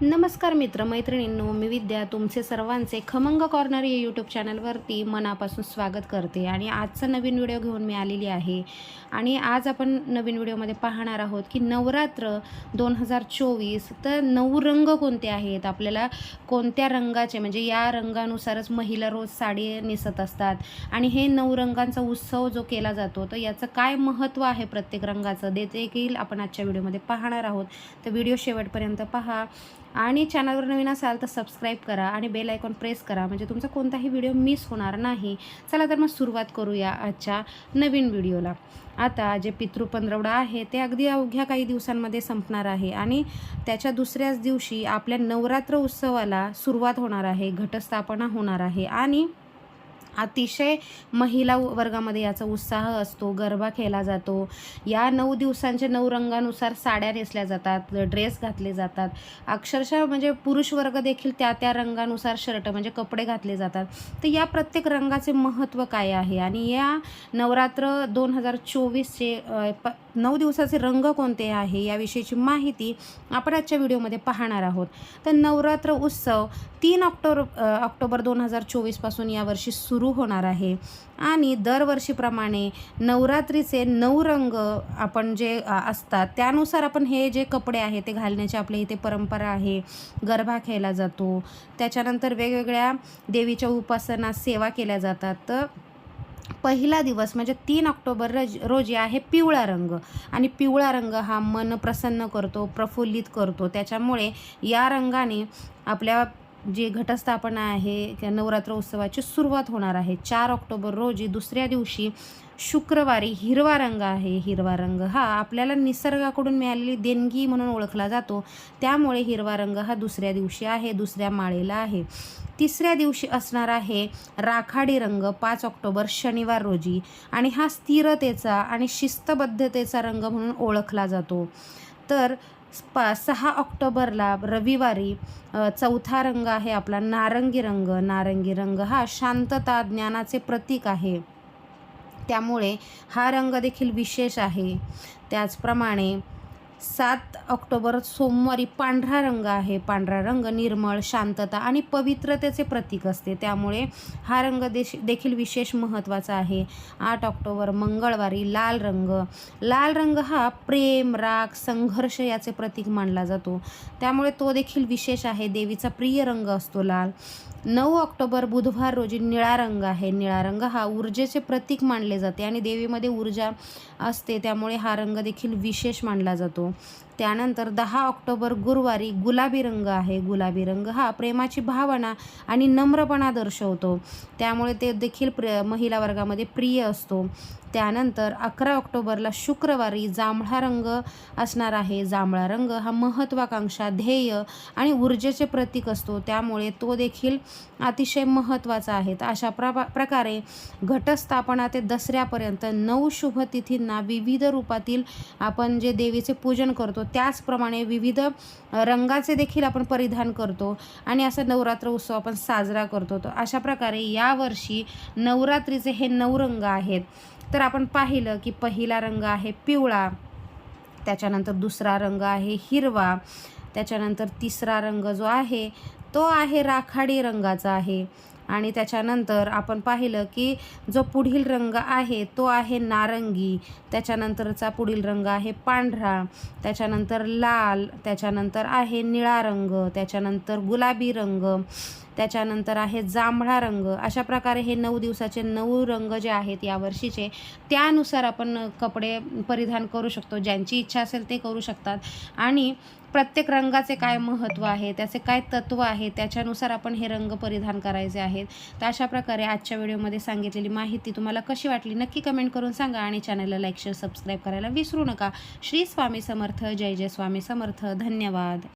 नमस्कार मित्र मैत्रिणींनो मी विद्या तुमचे सर्वांचे खमंग कॉर्नर या यूट्यूब चॅनलवरती मनापासून स्वागत करते आणि आजचा नवीन व्हिडिओ घेऊन मी आलेली आहे. आणि आज आपण नवीन व्हिडिओमध्ये पाहणार आहोत की नवरात्र दोन हजार चोवीस तर नऊ रंग कोणते आहेत? आपल्याला कोणत्या रंगाचे म्हणजे या रंगानुसारच महिला रोज साडी नेसत असतात. आणि हे नऊ रंगांचा उत्सव जो केला जातो तर याचं काय महत्त्व आहे प्रत्येक रंगाचं? ते देखील आपण आजच्या व्हिडिओमध्ये पाहणार आहोत. तर व्हिडिओ शेवटपर्यंत पहा. आणि चॅनलवर नवीन असाल तर सबस्क्राईब करा आणि बेल आयकॉन प्रेस करा. म्हणजे तुमचा कोणताही व्हिडिओ मिस होणार नाही. चला तर मग सुरुवात करूया आजच्या नवीन व्हिडिओला आता जे पितृपंधरवडा आहे ते अगदी अवघ्या काही दिवसांमध्ये संपणार आहे आणि त्याच्या दुसऱ्याच दिवशी आपल्या नवरात्र उत्सवाला सुरुवात होणार आहे घटस्थापना होणार आहे आणि अतिशय महिला वर्गामध्ये याचा उत्साह असतो गरबा खेळला जातो. या नऊ दिवसांच्या नऊ रंगानुसार साड्या नेसल्या जातात ड्रेस घातले जातात. अक्षरशः म्हणजे पुरुष वर्ग देखील त्या त्या रंगानुसार शर्ट म्हणजे कपडे घातले जातात. तर या प्रत्येक रंगाचे महत्त्व काय आहे? आणि या नवरात्र दोन हजार चोवीसचे प नऊ दिवसाचे रंग कोणते आहे? याविषयीची माहिती आपण आजच्या व्हिडिओमध्ये पाहणार आहोत. तर नवरात्र उत्सव तीन ऑक्टोबर ऑक्टोबर दोन हजार चोवीसपासून यावर्षी सुरू होणार आहे. आणि दरवर्षीप्रमाणे नवरात्रीचे नऊ रंग आपण जे असतात त्यानुसार आपण हे जे कपडे आहे ते घालण्याची आपल्या इथे परंपरा आहे. गरबा खेळला जातो. त्याच्यानंतर वेगवेगळ्या देवीच्या उपासना सेवा केल्या जातात. तर पहिला दिवस म्हणजे तीन ऑक्टोबर रज रोजी आहे पिवळा रंग. आणि पिवळा रंग हा मन प्रसन्न करतो प्रफुल्लित करतो. त्याच्यामुळे या रंगाने आपल्या जे घटस्थापना आहे त्या नवरात्र उत्सवाची सुरुवात होणार आहे. चार ऑक्टोबर रोजी दुसऱ्या दिवशी शुक्रवारी हिरवा रंग आहे. हिरवा रंग हा आपल्याला निसर्गाकडून मिळालेली देणगी म्हणून ओळखला जातो. त्यामुळे हिरवा रंग हा दुसऱ्या दिवशी आहे दुसऱ्या माळेला आहे. तिसऱ्या दिवशी असणार आहे राखाडी रंग पाच ऑक्टोबर शनिवार रोजी. आणि हा स्थिरतेचा आणि शिस्तबद्धतेचा रंग म्हणून ओळखला जातो. तर पा सहा ऑक्टोबरला रविवारी चौथा रंग आहे आपला नारंगी रंग. नारंगी रंग हा शांतता ज्ञानाचे प्रतीक आहे. त्यामुळे हा रंग देखील विशेष आहे. त्याचप्रमाणे सात ऑक्टोबर सोमवारी पांढरा रंग आहे. पांढरा रंग निर्मळ शांतता आणि पवित्रतेचे प्रतीक असते. त्यामुळे हा रंग देश देखील विशेष महत्त्वाचा आहे. आठ ऑक्टोबर मंगळवारी लाल रंग. लाल रंग हा प्रेम राग संघर्ष याचे प्रतीक मानला जातो. त्यामुळे तो देखील विशेष आहे. देवीचा प्रिय रंग असतो लाल. नऊ ऑक्टोबर बुधवार रोजी निळा रंग आहे. निळा रंग हा ऊर्जेचे प्रतीक मानले जाते आणि देवीमध्ये ऊर्जा असते. त्यामुळे हा रंग देखील विशेष मानला जातो. त्यानंतर दहा ऑक्टोबर गुरुवारी गुलाबी रंग आहे. गुलाबी रंग हा प्रेमाची भावना आणि नम्रपणा दर्शवतो. त्यामुळे ते देखील प्र महिला वर्गामध्ये प्रिय असतो. त्यानंतर अकरा ऑक्टोबरला शुक्रवारी जांभळा रंग असणार आहे. जांभळा रंग हा महत्त्वाकांक्षा ध्येय आणि ऊर्जेचे प्रतीक असतो. त्यामुळे तो देखील अतिशय महत्त्वाचा आहे. तर अशा प्र प्रकारे घटस्थापना ते दसऱ्यापर्यंत नऊ शुभ तिथींना विविध रूपातील आपण जे देवीचे पूजन करतो. त्याचप्रमाणे विविध रंगाचे देखील आपण परिधान करतो आणि असा नवरात्र उत्सव आपण साजरा करतो. तर अशा प्रकारे यावर्षी नवरात्रीचे हे नऊ रंग आहेत. तर आपण पाहिलं की पहिला रंग आहे पिवळा त्याच्यानंतर दुसरा रंग आहे हिरवा त्याच्यानंतर तिसरा रंग जो आहे तो आहे राखाडी रंगाचा आहे. आणि त्याच्यानंतर आपण पाहिलं की जो पुढील रंग आहे तो आहे नारंगी. त्याच्यानंतरचा पुढील रंग आहे पांढरा. त्याच्यानंतर लाल. त्याच्यानंतर आहे निळा रंग. त्याच्यानंतर गुलाबी रंग. त्याच्यानंतर आहे जांभळा रंग. अशा प्रकारे हे नऊ दिवसाचे नऊ रंग जे आहेत यावर्षीचे त्यानुसार आपण कपडे परिधान करू शकतो. ज्यांची इच्छा असेल ते करू शकतात. आणि प्रत्येक रंगाचे काय महत्त्व आहे त्याचे काय तत्त्व आहे त्याच्यानुसार आपण हे रंग परिधान करायचे आहेत. तर अशा प्रकारे आजच्या व्हिडिओमध्ये सांगितलेली माहिती तुम्हाला कशी वाटली नक्की कमेंट करून सांगा आणि चॅनलला लाईक शेअर सबस्क्राईब करायला विसरू नका. श्री स्वामी समर्थ. जय जय स्वामी समर्थ. धन्यवाद.